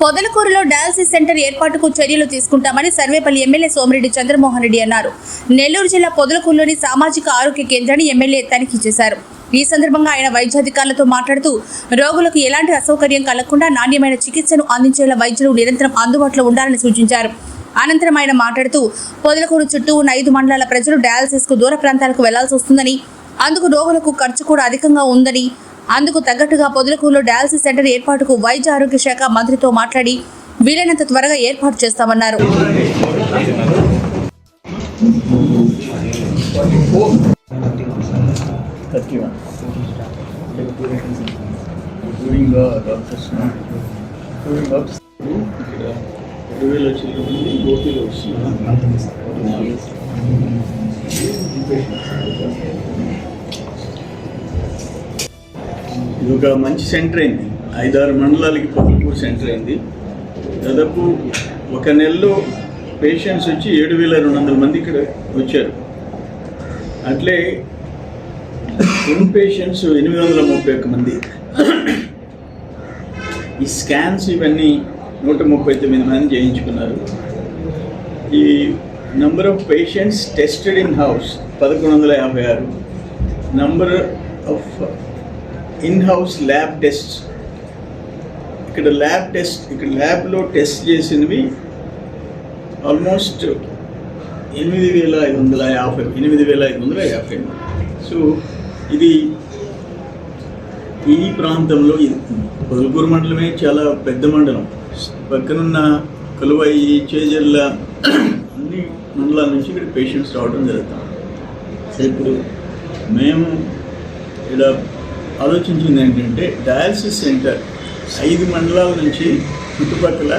పొదలకూరులో dialysis centre ఏర్పాటుకు చర్యలు తీసుకుంటామని సర్వేపల్లి ఎమ్మెల్యే సోమిరెడ్డి చంద్రమోహన్ రెడ్డి అన్నారు. నెల్లూరు జిల్లా పొదలకూరులోని సామాజిక ఆరోగ్య కేంద్రాన్ని ఎమ్మెల్యే తనిఖీ చేశారు. ఈ సందర్భంగా ఆయన వైద్యాధికారులతో మాట్లాడుతూ రోగులకు ఎలాంటి అసౌకర్యం కలగకుండా నాణ్యమైన చికిత్సను అందించేలా వైద్యులు నిరంతరం అందుబాటులో ఉండాలని సూచించారు. అనంతరం ఆయన మాట్లాడుతూ పొదలకూరు చుట్టూ ఉన్న ఐదు మండలాల ప్రజలు డయాలసిస్కు దూర ప్రాంతాలకు వెళ్ళాల్సి వస్తుందని అందుకు రోగులకు ఖర్చు కూడా అధికంగా ఉందని అందుకు తగ్గట్టుగా పొదలకూరులో డయాలసిస్ సెంటర్ ఏర్పాటుకు వైద్య ఆరోగ్య శాఖ మంత్రితో మాట్లాడి వీలైనంత త్వరగా ఏర్పాటు చేస్తామన్నారు. ఇది ఒక మంచి సెంటర్ అయింది. ఐదారు మండలాలకి పొద్దుపూర్ సెంటర్ అయింది. దాదాపు ఒక నెలలో పేషెంట్స్ వచ్చి ఏడు వేల రెండు వందల మంది ఇక్కడ వచ్చారు. అట్లే ఇన్ పేషెంట్స్ ఎనిమిది వందల ముప్పై ఒక్క మంది. ఈ స్కాన్స్ ఇవన్నీ నూట ముప్పై తొమ్మిది మంది చేయించుకున్నారు. ఈ number of patients tested in house పదకొండు వందల యాభై ఆరు. Number of in house lab test ఇక్కడ ల్యాబ్ టెస్ట్ ఇక్కడ ల్యాబ్లో టెస్ట్ చేసినవి ఆల్మోస్ట్ ఎనిమిది వేల ఐదు వందల యాభై ఎనిమిది వేల ఐదు వందల యాభై. సో ఇది ఈ ప్రాంతంలో ఇది. పొదలకూరు మండలమే చాలా పెద్ద మండలం. పక్కనున్న కలువయి చేజల్ల అన్ని మండలాల నుంచి ఇక్కడ పేషెంట్స్ రావడం జరుగుతుంది. సో ఇప్పుడు మేము ఇక్కడ ఆలోచించింది ఏంటంటే డయాలసిస్ సెంటర్ ఐదు మండలాల నుంచి చుట్టుపక్కల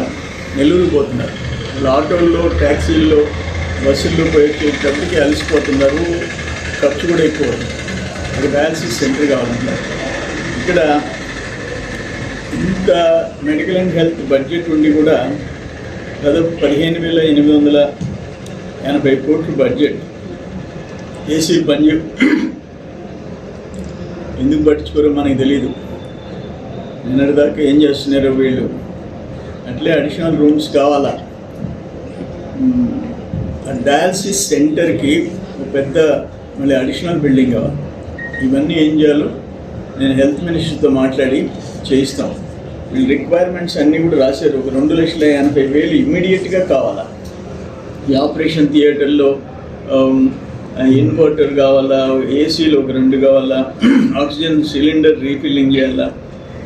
నెల్లూరు పోతున్నారు. వాళ్ళు ఆటోల్లో ట్యాక్సీల్లో బస్సుల్లో పోయేటప్పటికి అలసిపోతున్నారు. ఖర్చు కూడా ఎక్కువ అవుతుంది. డయాలసిస్ సెంటర్ కావాలంటారు ఇక్కడ ఇంత మెడికల్ అండ్ హెల్త్ బడ్జెట్ ఉండి కూడా దాదాపు పదిహేను వేల ఎనిమిది వందల ఎనభై కోట్ల బడ్జెట్. ఏసీ పని ఎందుకు పట్టించుకోరో మనకి తెలియదు నిన్నటిదాకా ఏం చేస్తున్నారో వీళ్ళు? అట్లే అడిషనల్ రూమ్స్ కావాలా? ఆ డయాలసిస్ సెంటర్కి ఒక పెద్ద మళ్ళీ అడిషనల్ బిల్డింగ్ కావాలి. ఇవన్నీ ఏం చేయాలో నేను హెల్త్ మినిస్టర్తో మాట్లాడి చేయిస్తాం. వీళ్ళ రిక్వైర్మెంట్స్ అన్నీ కూడా రాశారు. ఒక రెండు లక్షల ఎనభై వేలు ఇమ్మీడియట్గా కావాలా? ఈ ఆపరేషన్ థియేటర్లో ఇన్వర్టర్ కావాలా ఏసీలు ఒక రెండు కావాలా ఆక్సిజన్ సిలిండర్ రీఫిల్లింగ్ చేయాలా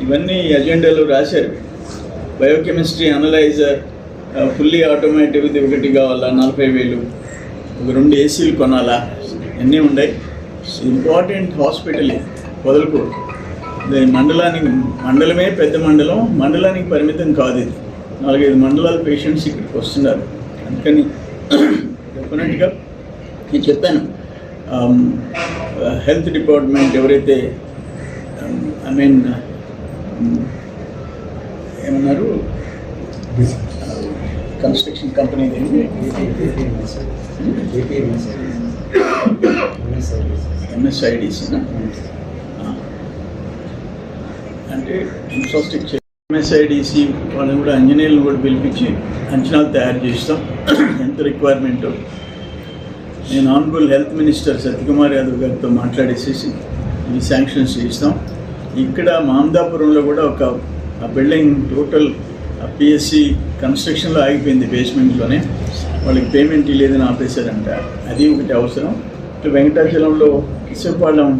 ఇవన్నీ ఎజెండాలో రాశారు. బయోకెమిస్ట్రీ అనలైజర్ ఫుల్లీ ఆటోమేటిక్ది ఒకటి కావాలా నలభై వేలు. ఒక రెండు ఏసీలు కొనాలా అన్నీ ఉన్నాయి. ఇంపార్టెంట్ హాస్పిటల్ ఇది మండలానికి మండలమే పెద్ద మండలం మండలానికి పరిమితం కాదు ఇది. నాలుగైదు మండలాల పేషెంట్స్ ఇక్కడికి వస్తున్నారు. అందుకని డెఫినెట్గా నేను చెప్పాను. హెల్త్ డిపార్ట్మెంట్ ఎవరైతే ఐ మీన్ ఏమన్నారు? కన్స్ట్రక్షన్ కంపెనీ ఎంఎస్ఐడిసి అంటే ఇన్ఫ్రాస్ట్రక్చర్ ఎంఎస్ఐడిసి వాళ్ళని కూడా ఇంజనీర్లను కూడా పిలిపించి అంచనాలు తయారు చేస్తాం. ఎంత రిక్వైర్మెంటో నేను honourable health minister Satyakumar Yadav గారితో మాట్లాడేసేసి ఈ శాంక్షన్స్ చేస్తాం ఇక్కడ మామదాపురంలో కూడా ఒక ఆ బిల్డింగ్ టోటల్ పిఎస్సి కన్స్ట్రక్షన్లో ఆగిపోయింది బేస్మెంట్లోనే. వాళ్ళకి పేమెంట్ లేదని ఆపేశారంట. అది ఒకటి అవసరం. ఇటు వెంకటాచలంలో కిశపాలెం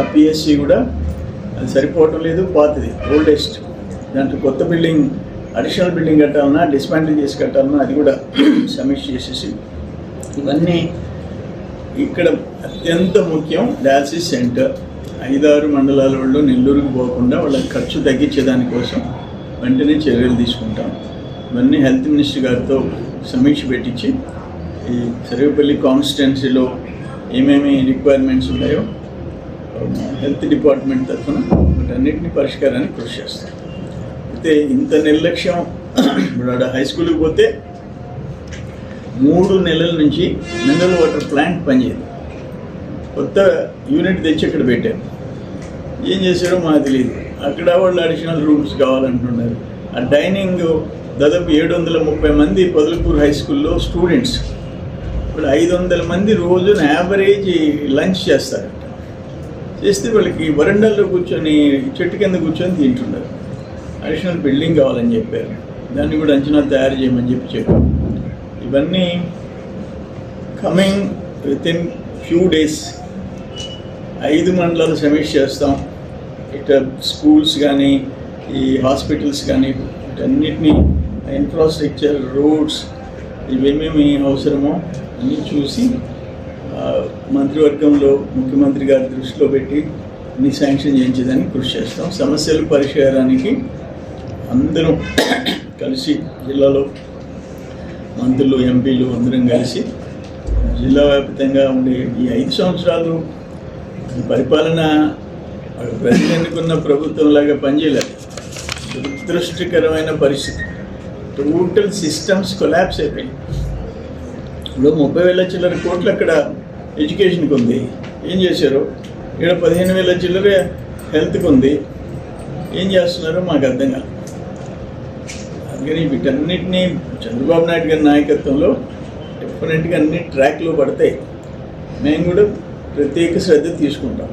ఆ పిఎస్సి కూడా అది సరిపోవటం లేదు పాతది ఓల్డెస్ట్. దాంట్లో కొత్త బిల్డింగ్ అడిషనల్ బిల్డింగ్ కట్టాలన్నా డిస్మాంటిల్ చేసి కట్టాలన్నా అది కూడా సమీక్ష చేసేసి. ఇవన్నీ ఇక్కడ అత్యంత ముఖ్యం డయాలసిస్ సెంటర్ ఐదారు మండలాల వాళ్ళు నెల్లూరుకు పోకుండా వాళ్ళ ఖర్చు తగ్గించే దానికోసం వెంటనే చర్యలు తీసుకుంటాం. ఇవన్నీ హెల్త్ మినిస్టర్ గారితో సమీక్ష పెట్టించి ఈ సర్వేపల్లి కాన్స్టిట్యున్సీలో ఏమేమి రిక్వైర్మెంట్స్ ఉన్నాయో హెల్త్ డిపార్ట్మెంట్ తరఫున వాటన్నిటిని పరిష్కారానికి కృషి చేస్తాం. అయితే ఇంత నిర్లక్ష్యం ఇప్పుడు హై స్కూల్కి పోతే మూడు నెలల నుంచి మినరల్ వాటర్ ప్లాంట్ పనిచేయదు. కొత్త యూనిట్ తెచ్చి ఇక్కడ పెట్టారు. ఏం చేశారో మాకు తెలియదు. అక్కడ వాళ్ళు అడిషనల్ రూమ్స్ కావాలంటున్నారు. ఆ డైనింగ్ దాదాపు ఏడు వందల ముప్పై మంది పొదలపూర్ హై స్కూల్లో స్టూడెంట్స్ ఇప్పుడు ఐదు వందల మంది రోజున యావరేజ్ లంచ్ చేస్తారు. చేస్తే వాళ్ళకి వరండాల్లో కూర్చొని చెట్టు కింద కూర్చొని తింటున్నారు. అడిషనల్ బిల్డింగ్ కావాలని చెప్పారు. దాన్ని కూడా అంచనా తయారు చేయమని చెప్పి చెప్పారు. ఇవన్నీ coming with in few days ఐదు మండలాలు సమీక్ష చేస్తాం. ఇట్లా స్కూల్స్ కానీ ఈ హాస్పిటల్స్ కానీ వీటన్నిటినీ ఇన్ఫ్రాస్ట్రక్చర్ రోడ్స్ ఇవేమేమి అవసరమో అన్నీ చూసి మంత్రివర్గంలో ముఖ్యమంత్రి గారి దృష్టిలో పెట్టి అన్ని శాంక్షన్ చేయించేదానికి కృషి చేస్తాం. సమస్యలు పరిష్కారానికి అందరం కలిసి జిల్లాలో మంత్రులు ఎంపీలు అందరం కలిసి జిల్లా వ్యాప్తంగా ఉండే ఈ ఐదు సంవత్సరాలు పరిపాలన ప్రజలు ఎన్నుకున్న ప్రభుత్వంలాగా పనిచేయలేదు. దురదృష్టకరమైన పరిస్థితి. టోటల్ సిస్టమ్స్ కొలాప్స్ అయిపోయాయి ఇప్పుడు ముప్పై వేల చిల్లర కోట్లు అక్కడ ఎడ్యుకేషన్కి ఉంది. ఏం చేశారు? ఇక్కడ పదిహేను వేల చిల్లర హెల్త్కి ఉంది. ఏం చేస్తున్నారో? మాకు అర్థం కాదు అందుకని వీటన్నిటినీ చంద్రబాబు నాయుడు గారి నాయకత్వంలో డెఫినెట్గా అన్ని ట్రాక్లో పడతాయి. మేము కూడా ప్రత్యేక శ్రద్ధ తీసుకుంటాం.